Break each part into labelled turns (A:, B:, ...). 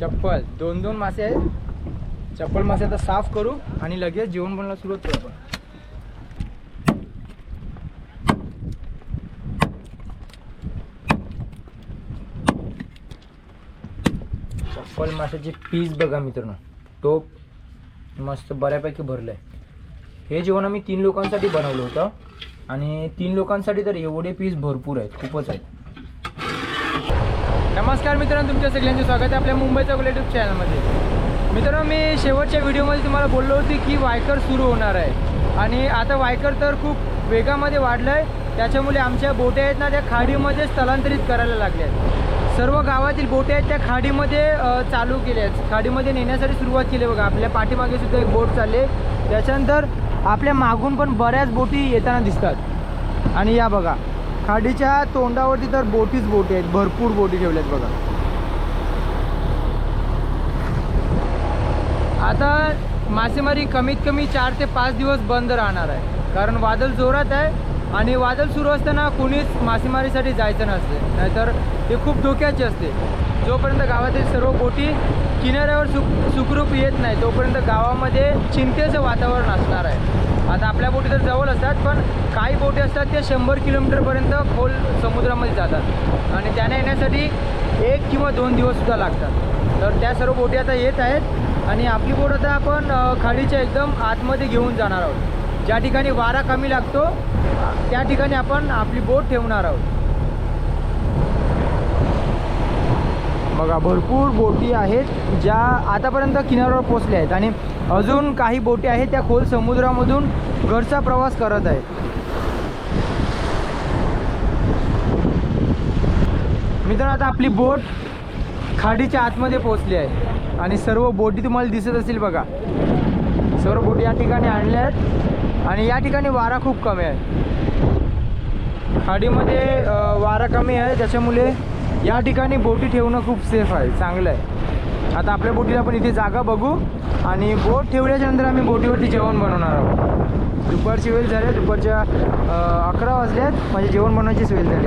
A: चप्पल. दोन दोन मासे आहेत. चप्पल मासे आता साफ करू आणि लगेच जेवण बनवायला सुरुवात करू आपण. चप्पल माशाचे पीस बघा मित्रांनो. टोप मस्त बऱ्यापैकी भरलं आहे हे जेवण आम्ही तीन लोकांसाठी बनवलं होतं. आणि तीन लोकांसाठी तर एवढे पीस भरपूर आहेत. खूपच आहेत. नमस्कार मित्रांनो तुमच्या सगळ्यांचे स्वागत आहे आपल्या मुंबईच्या यूट्यूब चॅनलमध्ये मित्रांनो मी शेवटच्या व्हिडिओमध्ये तुम्हाला बोललो होती की वायकर सुरू होणार आहे. आणि आता वायकर तर खूप वेगामध्ये वाढलं आहे त्याच्यामुळे आमच्या बोटे आहेत ना त्या खाडीमध्ये स्थलांतरित करायला लागल्या आहेत सर्व गावातील बोटे आहेत त्या खाडीमध्ये चालू केल्या आहेत. खाडीमध्ये नेण्यासाठी सुरुवात केली आहे बघा. आपल्या पाठीमागे सुद्धा एक बोट चालली आहे. त्याच्यानंतर आपल्या मागून पण बऱ्याच बोटी येताना दिसतात. आणि या बघा. खाडीच्या तोंडावरती तर बोटीच बोटी आहेत. भरपूर बोटी ठेवल्यात बघा. आता मासेमारी कमीत कमी चार ते पाच दिवस बंद राहणार आहे. कारण वादळ जोरात आहे आणि वादळ सुरू असताना कुणीच मासेमारीसाठी जायचं नसते. नाहीतर ते खूप धोक्याचे असते. जोपर्यंत गावातील सर्व बोटी किनाऱ्यावर सुख सुखरूप येत नाही तोपर्यंत गावामध्ये चिंतेचं वातावरण असणार आहे. आता आपल्या बोटी तर जवळ असतात पण काही बोटी असतात त्या शंभर किलोमीटरपर्यंत खोल समुद्रामध्ये जातात. आणि त्यांना येण्यासाठी एक किंवा दोन दिवससुद्धा लागतात. तर त्या सर्व बोटी आता येत आहेत. आणि आपली बोट आता आपण खाडीच्या एकदम आतमध्ये घेऊन जाणार आहोत. ज्या ठिकाणी वारा कमी लागतो त्या ठिकाणी आपण आपली बोट ठेवणार आहोत. बघा भरपूर बोटी आहेत ज्या आतापर्यंत किनाऱ्यावर पोचल्या आहेत. आणि अजून काही बोटी आहेत त्या खोल समुद्रामधून घरचा प्रवास करत आहेत. मित्रांनो आता आपली बोट खाडीच्या आतमध्ये पोहोचली आहे. आणि सर्व बोटी तुम्हाला दिसत असतील बघा. सर्व बोटी या ठिकाणी आणल्या आहेत. आणि या ठिकाणी वारा खूप कमी आहे. खाडीमध्ये वारा कमी आहे. त्याच्यामुळे या ठिकाणी बोटी ठेवणं खूप सेफ आहे. चांगलं आहे. आता आपल्या बोटीला आपण इथे जागा बघू आणि बोट ठेवल्याच्या नंतर आम्ही बोटीवरती जेवण बनवणार आहोत. दुपारची वेळ झाली आहे. दुपारच्या अकरा वाजल्यात माझे जेवण बनवायचीच वेळ झाली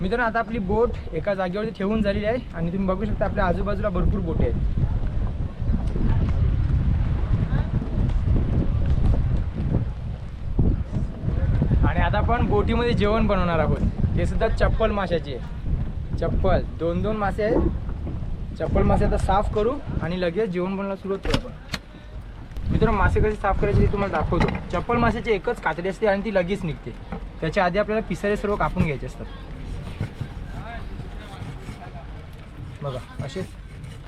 A: मित्रांनो आता आपली बोट एका जागेवरती ठेवून झालेली आहे आणि तुम्ही बघू शकता आपल्या आजूबाजूला भरपूर बोटी आहेत. आणि आता आपण बोटीमध्ये जेवण बनवणार आहोत. हे सुद्धा चप्पल माशाची आहे. चप्पल. दोन दोन मासे आहेत. चप्पल मासे आता साफ करू आणि लगेच जेवण बनवायला सुरुवात करू आपण. मित्रांनो मासे कसे साफ करायचे ते तुम्हाला दाखवतो. चप्पल माशाची एकच कातडी असते आणि ती लगेच निघते. त्याच्या आधी आपल्याला पिसारे सर्व कापून घ्यायचे असतात. बघा असे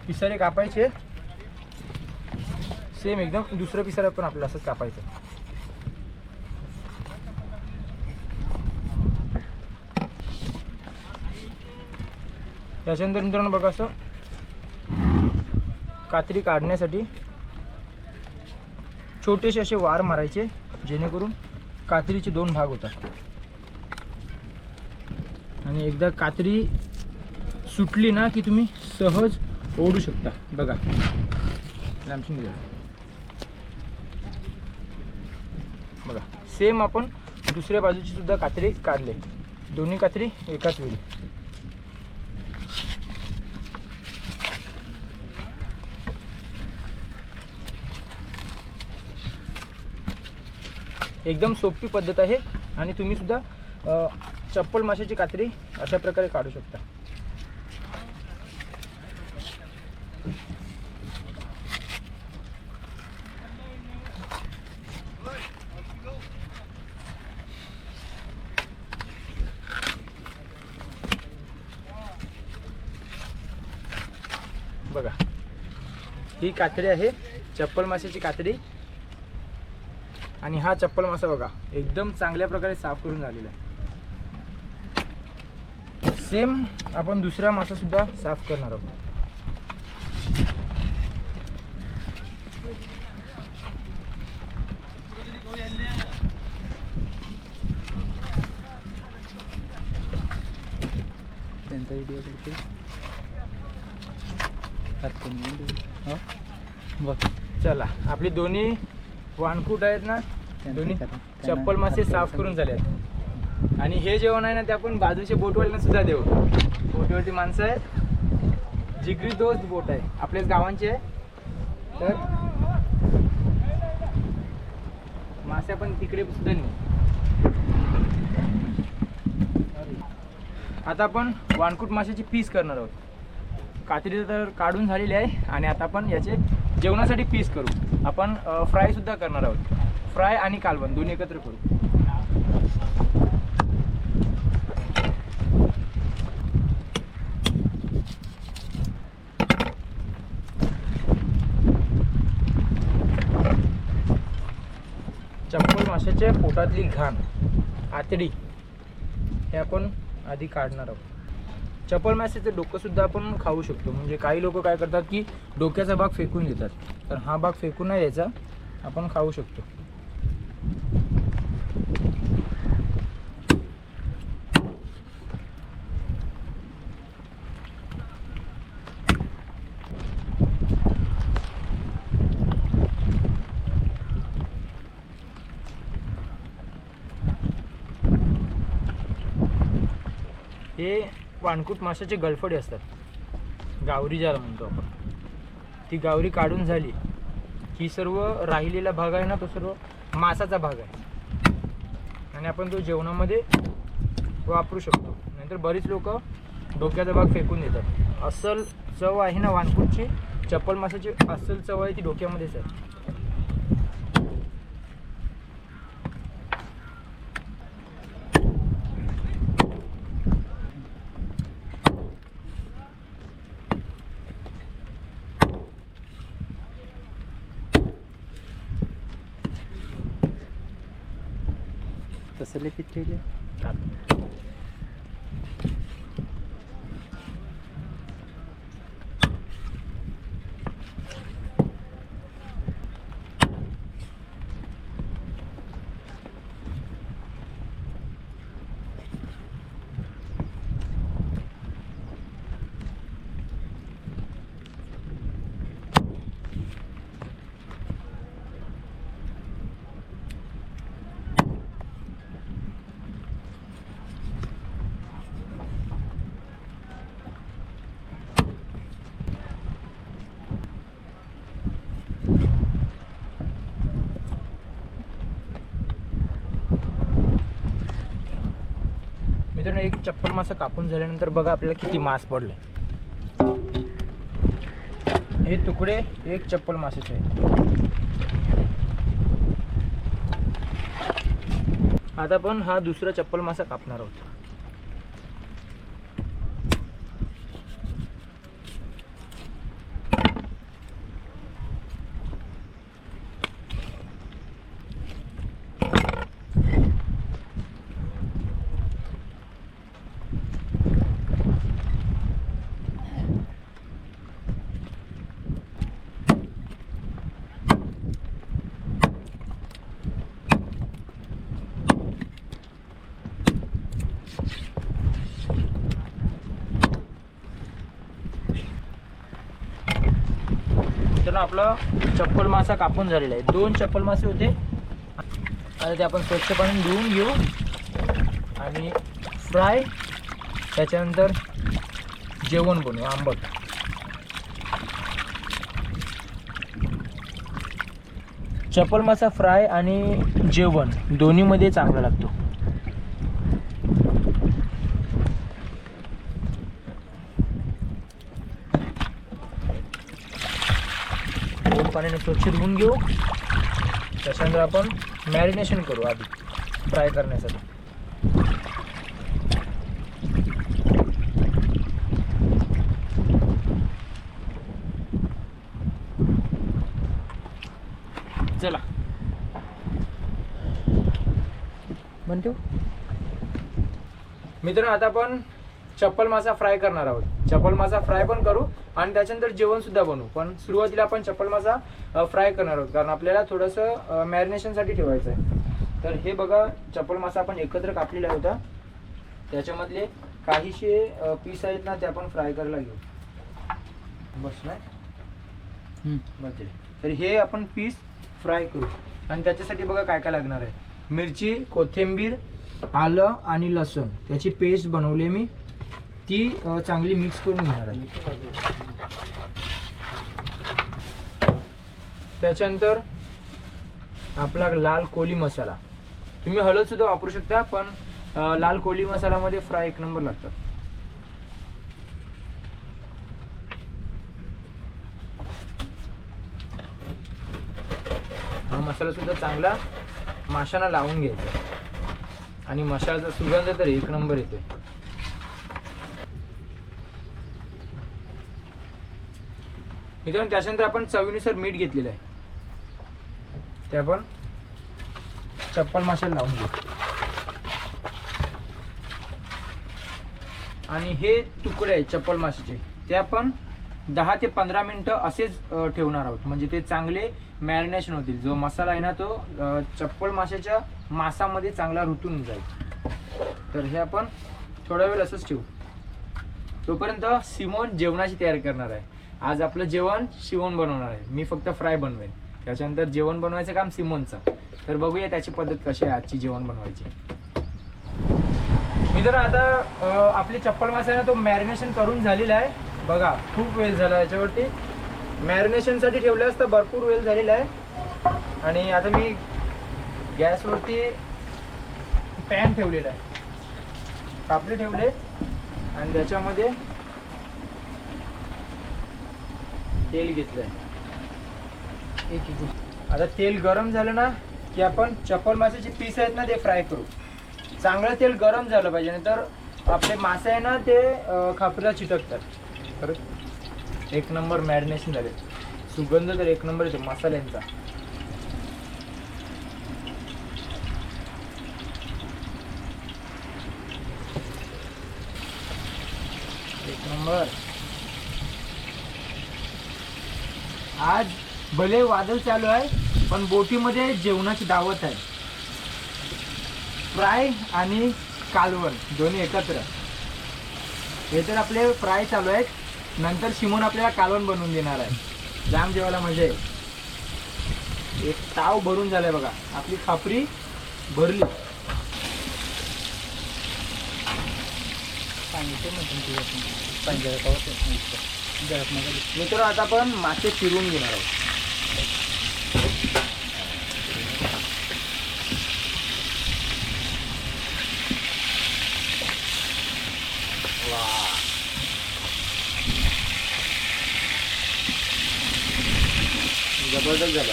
A: पिसारे कापायचे. सेम एकदम दुसरं पिसारा पण आपल्याला असंच कापायचं. त्याच्यानंतर मित्रांनो बघा असं. कात्री काढण्यासाठी छोटेसे असे वार मारायचे जेणेकरून कात्रीचे दोन भाग होतात. आणि एकदा कात्री सुटली ना की तुम्ही सहज ओढू शकता. बघा. लांबशीन बघा. सेम आपण दुसऱ्या बाजूची सुद्धा कात्री काढले. दोन्ही कात्री एकाच वेळी. एकदम सोपी पद्धत आहे आणि तुम्हीसुद्धा चप्पल माशाची कात्री अशा प्रकारे काढू शकता. बघा ही कात्री आहे चप्पल माशाची कात्री. आणि हा चप्पल मासा बघा एकदम चांगल्या प्रकारे साफ करून झालेला आहे. सेम आपण दुसरा मासा सुद्धा साफ करणार आहोत. बघ. चला आपली दोन्ही वानकूट आहेत ना दोन्ही चप्पल मासे साफ करून झाले आहेत आणि हे जेवण आहे ना ते आपण बाजूच्या बोटवाल्यांना सुद्धा देऊ. बोटवरती माणसं आहेत. जिगरी दोस्त बोट आहे. आपल्याच गावांची आहे. तर मासे आपण तिकडे सुद्धा नेऊ. आता आपण वानकुट माशाची पीस करणार आहोत. कात्री तर काढून झालेली आहे आणि आता आपण याचे जेवणासाठी पीस करू. आपण फ्राय सुद्धा करणार आहोत. फ्राय आणि कालवण दोन्ही एकत्र करू. चप्पल माशाच्या पोटातली घाण आतडी हे आपण आधी काढणार आहोत. चप्पल माशाचं डोकंसुद्धा आपण खाऊ शकतो. म्हणजे काही लोक काय करतात की डोक्याचा भाग फेकून देतात. तर हा भाग फेकून नाही द्यायचा आपण खाऊ शकतो. हे वाणकूट माशाचे गळफडे असतात. गावरी ज्याला म्हणतो आपण. ती गावरी काढून झाली. ही सर्व राहिलेला भाग आहे ना तो सर्व मासाचा भाग आहे. आणि आपण तो जेवणामध्ये वापरू शकतो. नाहीतर बरीच लोक डोक्याचा भाग फेकून देतात. अस्सल चव आहे ना वानकूटची. चप्पल माशाची अस्सल चव आहे ती डोक्यामध्येच आहे.
B: essa é trilha.
A: मित्रांनो एक चप्पल मासा कापून झाल्यानंतर बघा आपल्याला किती मास पडले. हे तुकडे एक चप्पल मासाचे. आता आपण हा दुसरा चप्पल मासा कापणार आहोत तर आपला चप्पल मासा कापून झालेला आहे. दोन चप्पल मासे होते. आता ते आपण स्वच्छ पाणी धुवून घेऊ. आणि फ्राय. त्याच्यानंतर जेवण बनवू आंबट. चप्पल मासा फ्राय आणि जेवण दोन्हीमध्ये चांगला लागतो दोन पाण्याने स्वच्छ धुवून घेऊ. त्याच्यानंतर आपण मॅरिनेशन करू आधी फ्राय करण्यासाठी. चला. म्हणतो? मित्र आता आपण चप्पल मासा फ्राय करणार आहोत. चप्पल मासा फ्राय पण करू आणि त्याच्यानंतर जेवण सुद्धा बनवू. पण सुरुवातीला आपण चप्पल मासा फ्राय करणार आहोत. कारण आपल्याला थोडंसं मॅरिनेशनसाठी ठेवायचं आहे तर हे बघा चप्पल मासा आपण एकत्र कापलेला होता. त्याच्यामधले काहीशे पीस आहेत ना ते आपण फ्राय करायला घेऊ. बस नाही? बस तर हे आपण पीस फ्राय करू. आणि त्याच्यासाठी बघा काय काय लागणार आहे. मिरची कोथिंबीर आलं आणि लसूण. त्याची पेस्ट बनवली मी. ती चांगली मिक्स करून घेणार आहे. त्याच्यानंतर आपला लाल कोली मसाला. तुम्ही हळद सुद्धा वापरू शकता पण लाल कोली मसाल्यामध्ये फ्राय एक नंबर लागतात. हा मसाला सुद्धा चांगला माशांना लावून घ्यायचा. आणि मसाल्याचा सुगंध तर एक नंबर येतोय. मित्रांनो त्याच्यानंतर आपण चवीनुसार मीठ घेतलेलं आहे. ते आपण चप्पल माशाला लावून घेऊ. आणि हे तुकडे आहे चप्पल माशाचे ते आपण दहा ते पंधरा मिनटं असेच ठेवणार आहोत. म्हणजे ते चांगले मॅरिनेशन होतील. जो मसाला आहे ना तो चप्पल माशाच्या मासामध्ये चांगला रुतून जाईल. तर हे आपण थोडा वेळ असंच ठेवू. तोपर्यंत सिमोन जेवणाची तयारी करणार आहे. आज आपलं जेवण शिवण बनवणार आहे. मी फक्त फ्राय बनवेन. त्याच्यानंतर जेवण बनवायचं काम सिमोनचं. तर बघूया त्याची पद्धत कशी आहे आजची जेवण बनवायची. मी तर आता आपली चप्पल मासा आहे ना तो मॅरिनेशन करून झालेला आहे. बघा खूप वेळ झाला याच्यावरती. मॅरिनेशनसाठी ठेवलं असतं भरपूर वेळ झालेला आहे. आणि आता मी गॅसवरती पॅन ठेवलेला आहे. कापले ठेवले. आणि त्याच्यामध्ये तेल घेतलंय. एक आता तेल गरम झालं ना की आपण चप्पल माशाचे पीस आहेत ना ते फ्राय करू. चांगलं तेल गरम झालं पाहिजे नाहीतर आपले मासे आहे ना ते अं, खापरीला चिटकतात. परत एक नंबर मॅरिनेशन झाले. सुगंध तर एक नंबर येतो मसाल्यांचा. एक नंबर. आज भले वादळ चालू आहे पण बोटीमध्ये जेवणाची दावत आहे. फ्राय आणि कालवण दोन्ही एकत्र. हे तर आपले फ्राय चालू आहेत. नंतर शिमून आपल्याला कालवण बनवून देणार आहे. जाम जेवायला मजा आहे एक ताव भरून झालाय बघा. आपली खापरी भरली. मित्र आता आपण मासे चिरून घेणार आहोत. जबरदस्त झालं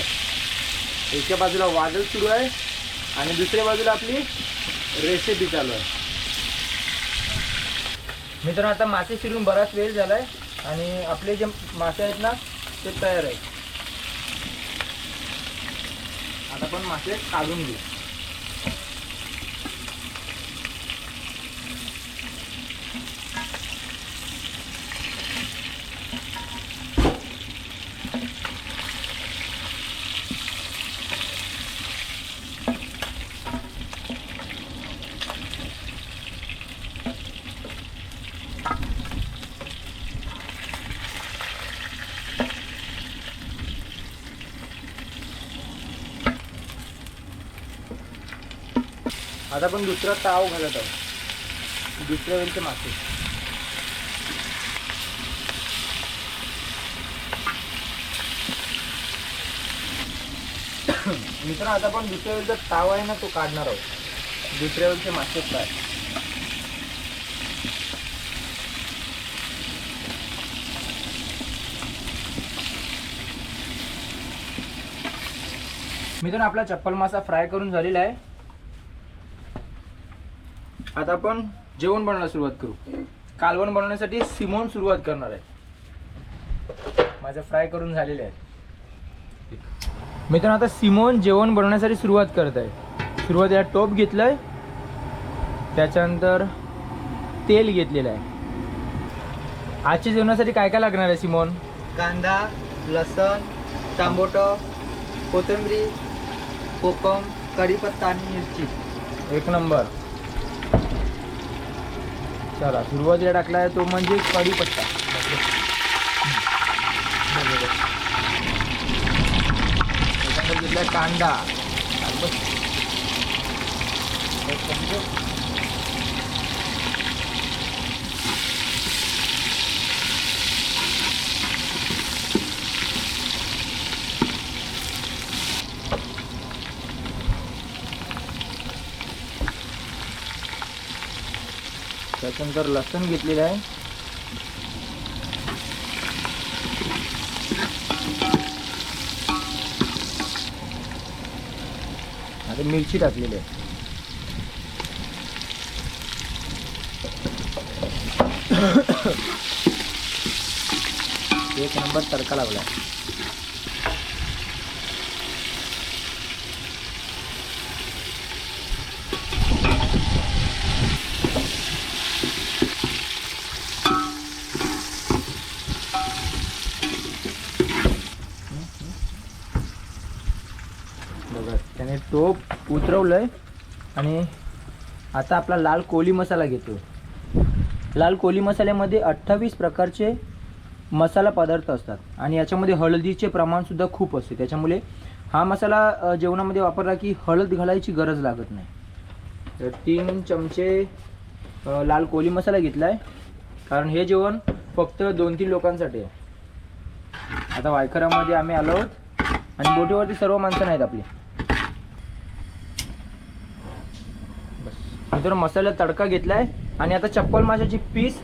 A: एका बाजूला वादळ सुरू आहे आणि दुसऱ्या बाजूला आपली रेसिपी चालू आहे. मित्रांनो आता मासे शिरून बराच वेळ झालाय. आणि आपले जे मासे आहेत ना ते तयार आहेत. आता आपण मासे काढून घेऊ. आता आपण दुसरा ताव घालत आहोत. दुसऱ्या वेळचे मासे मित्र आता आपण दुसऱ्या वेळचा ताव आहे ना तो काढणार आहोत. दुसऱ्या वेळचे मासे काय? मित्रांनो आपला चप्पल मासा फ्राय करून झालेला आहे. आता आपण जेवण बनवायला सुरुवात करू. कालवण बनवण्यासाठी सिमोन सुरुवात करणार आहे. माझं फ्राय करून झालेले आहे मित्रांनो आता सिमोन जेवण बनवण्यासाठी सुरुवात करत आहे. सुरुवातीला टोप घेतलंय. त्याच्यानंतर तेल घेतलेलं आहे. आजच्या जेवणासाठी काय काय लागणार आहे सिमोन?
B: कांदा लसण टांबोटो कोथिंबरी कोकम कढीपत्ता आणि मिरची.
A: एक नंबर. चला सुरुवातीला टाकला आहे तो म्हणजे कढीपत्ता त्याच्यानंतर घेतला कांदा. त्याच्यानंतर लसूण घेतलेलं आहे. आता मिरची टाकलेली आहे. एक नंबर तडका लावला आहे सोप उतरवलं आहे आणि आता आपला लाल कोली मसाला घेतो. लाल कोली मसाल्यामध्ये अठ्ठावीस प्रकारचे मसाला पदार्थ असतात आणि याच्यामध्ये हळदीचे प्रमाणसुद्धा खूप असते. त्याच्यामुळे हा मसाला जेवणामध्ये वापरला की हळद घालायची गरज लागत नाही. तर तीन चमचे लाल कोली मसाला घेतला आहे कारण हे जेवण फक्त दोन तीन लोकांसाठी आहे. आता वायखरामध्ये आम्ही आलो आहोत आणि बोटीवरती सर्व माणसं नाहीत आपली. बस. मसाला तडका घेतलाय आणि आता चप्पल माशाची पीस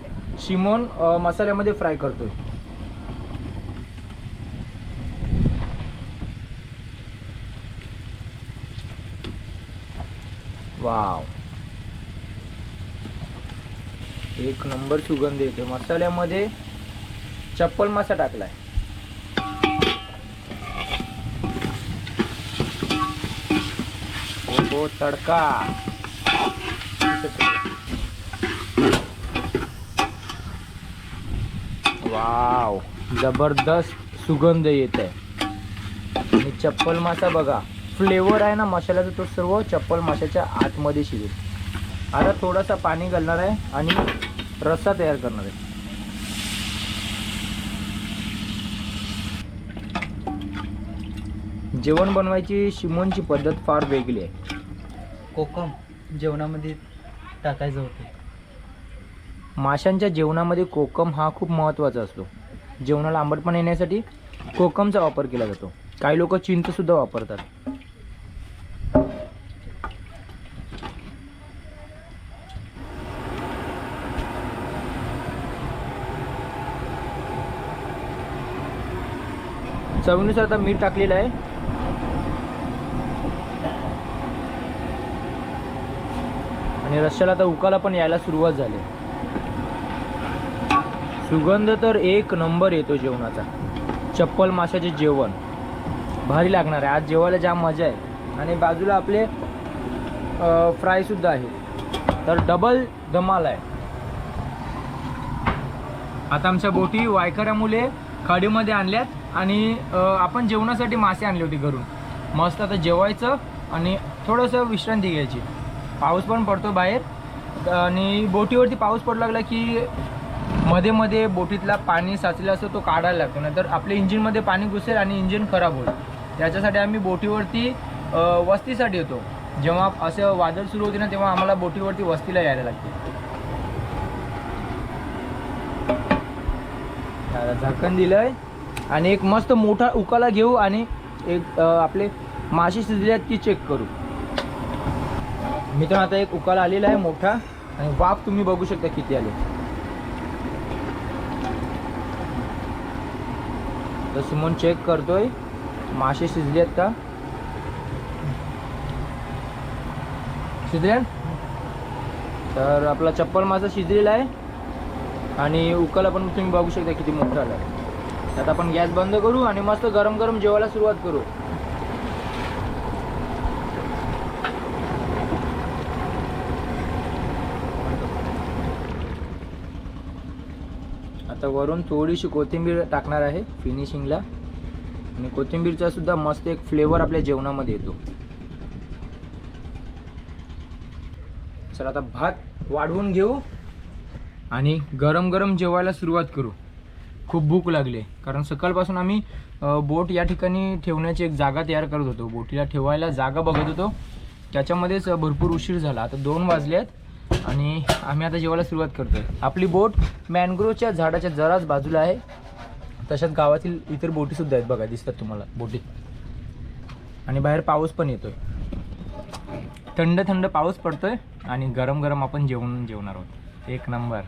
A: शिमोन मसाल्यामध्ये फ्राय करतोय. वाव. एक नंबर सुगंध येते मसाल्यामध्ये चप्पल मासा टाकलाय. हो, हो तडका. वाव जबरदस्त सुगंध येत आहे आणि चप्पल मासा बघा फ्लेवर आहे ना मसाल्याचा तो सर्व चप्पल माशाच्या आतमध्ये शिरेल आता थोडासा पाणी घालणार आहे आणि रस्सा तयार करणार आहे. जेवण बनवायची शिमोनची पद्धत फार वेगळी आहे.
B: कोकम जेवणामध्ये टाकायचं होतं.
A: माशांच्या जेवणामध्ये कोकम हा खूप महत्त्वाचा असतो. जेवणाला आंबटपणा येण्यासाठी कोकमचा वापर केला जातो. काही लोक चिंचसुद्धा वापरतात. चवीनुसार आता मीठ टाकलेलं आहे. आणि रश्श्याला आता उकाला पण यायला सुरुवात झाली. सुगंध तर एक नंबर येतो जेवणाचा. चप्पल माशाचे जेवण. भारी लागणार आहे. आज जेवायला जाम मजा आहे. आणि बाजूला आपले फ्राय सुद्धा आहे. तर डबल धमाल आहे. आता आमच्या बोटी वायकऱ्यामुळे खाडीमध्ये आणल्यात आणि आपण जेवणासाठी मासे आणले होते घरून. मस्त आता जेवायचं आणि थोडंसं विश्रांती घ्यायची. पाऊस पण पडतो बाहेर. आणि बोटीवरती पाऊस पडू लागला की मध्ये मध्ये बोटीतला पाणी साचलेला असतो तो काढायला लागतो. नाहीतर आपल्या इंजिनमध्ये पाणी घुसेल आणि इंजिन खराब होईल. त्याच्यासाठी आम्ही बोटीवरती वस्तीसाठी येतो. जेव्हा असं वादळ सुरू होते ना तेव्हा आम्हाला बोटीवरती वस्तीला यायला लागते. झाकण दिलंय. आणि एक मस्त मोठा उकाला घेऊ आणि एक आपले मासे शिजले आहेत की चेक करू. मित्रांनो आता एक उकाल आलेला आहे मोठा आणि वाफ तुम्ही बघू शकता किती आले. तर सुमन चेक करतोय. मासे शिजले आहेत का? शिजले तर आपला चप्पल मासा शिजलेला आहे. आणि उकाला पण तुम्ही बघू शकता किती मोठा आला आहे. आता आपण गॅस बंद करू आणि मस्त गरम गरम जेवायला सुरुवात करू. आता वरून थोडीशी कोथिंबीर टाकणार आहे फिनिशिंगला आणि कोथिंबीरचा सुद्धा मस्त एक फ्लेवर आपल्या जेवणामध्ये येतो. चला आता भात वाढवून घेऊ आणि गरम गरम जेवायला सुरुवात करू. खूप भूक लागली. कारण सकाळपासून आम्ही बोट या ठिकाणी ठेवण्याची एक जागा तयार करत होतो. बोटीला ठेवायला जागा बघत होतो. त्याच्यामध्येच भरपूर उशीर झाला. आता दोन वाजले आहेत. आणि आम्ही आता जेवायला सुरुवात आहे आपली बोट मॅनग्रोवच्या झाडाच्या जराच बाजूला आहे. तशाच गावातील इतर बोटीसुद्धा आहेत बघा दिसतात तुम्हाला बोटी. आणि बाहेर पाऊस पण येतोय. थंड थंड पाऊस पडतोय आणि गरम गरम आपण जेवण जेवणार आहोत. एक नंबर.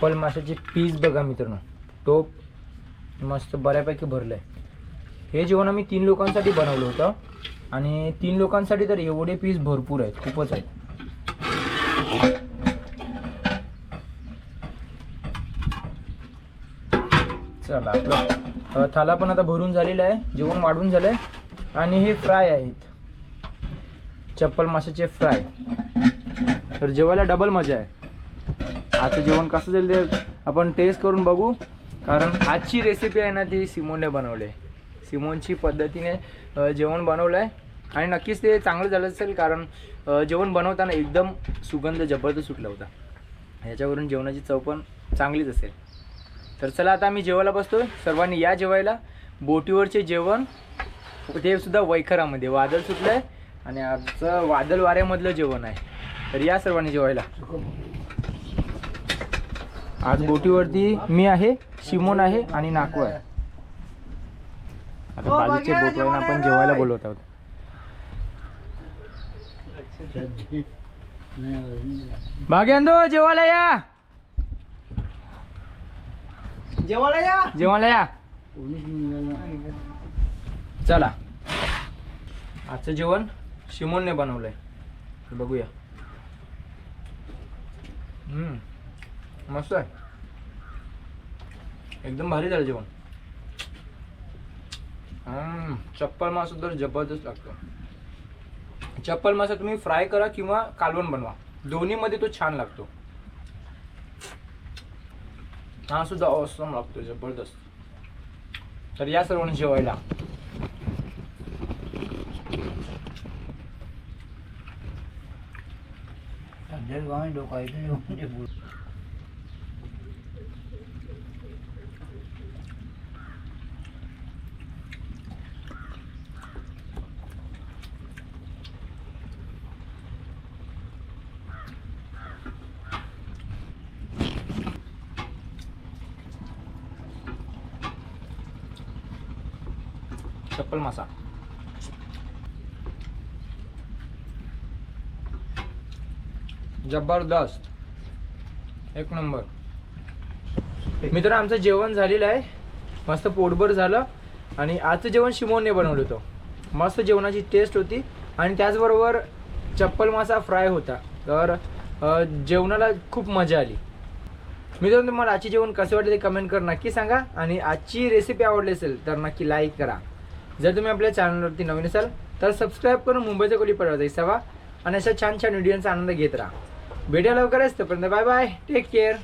A: पहिला चप्पल माशाची पीस बघा मित्रांनो. टोप मस्त बऱ्यापैकी भरलं आहे हे जेवण आम्ही तीन लोकांसाठी बनवलं होतं. आणि तीन लोकांसाठी तर एवढे पीस भरपूर आहेत खूपच आहेत. चला आपलं. थाला पण आता भरून झालेला आहे जेवण वाढून झालंय. आणि हे फ्राय आहेत. चप्पल माशाचे फ्राय तर जेवायला डबल मजा आहे. आता जेवण कसं जाईल ते आपण टेस्ट करून बघू. कारण आजची रेसिपी आहे ना ती सिमोनने बनवली आहे. सिमोनची पद्धतीने जेवण बनवलं आहे आणि नक्कीच ते चांगलं झालं असेल कारण जेवण बनवताना एकदम सुगंध जबरदस्त सुटला होता. ह्याच्यावरून जेवणाची चव पण चांगलीच असेल. तर चला आता आम्ही जेवायला बसतोय. सर्वांनी या जेवायला. बोटीवरचे जेवण ते सुद्धा वैखरामध्ये. वादळ सुटलं आहे आणि आजचं वादळ वाऱ्यामधलं जेवण आहे. तर या सर्वांनी जेवायला. आज बोटीवरती मी आहे शिमोन आहे आणि नाकू आहे. आता बाजूचे बोटवाईन आपण जेवायला बोलवत आहोत. भाग्यांदो जेवायला या.
B: जेवायला या.
A: जेवायला या. चला. आजचं जेवण शिमोनने बनवलंय. बघूया. हम्म. मस्त आहे. एकदम भारी झालं जेवण. हम्म, चप्पल मासा तर जबरदस्त लागतो. चप्पल मासा तुम्ही फ्राय करा किंवा कालवण बनवा. दोन्हीमध्ये तो छान लागतो. हा सुद्धा ऑसम लागतो जबरदस्त. तर या सर्वांना जेवायला. चप्पल मासा. जबरदस्त. एक नंबर. मित्र आमचं जेवण झालेलं आहे. मस्त पोटभर झालं. आणि आजचं जेवण शिमोनने बनवलं होतं. मस्त जेवणाची टेस्ट होती. आणि त्याचबरोबर चप्पल मासा फ्राय होता. तर जेवणाला खूप मजा आली. मित्रांनो तुम्हाला आजचे जेवण कसे वाटले ते कमेंट कर नक्की सांगा. आणि आजची रेसिपी आवडली असेल तर नक्की लाईक करा. जर तुम्ही आपल्या चॅनलवरती नवीन असाल तर सबस्क्राईब करून मुंबईच्या कोली पडवा सवा आणि अशा छान छान व्हिडिओचा आनंद घेत राहा. भेटूया लवकरच तोपर्यंत बाय बाय टेक केअर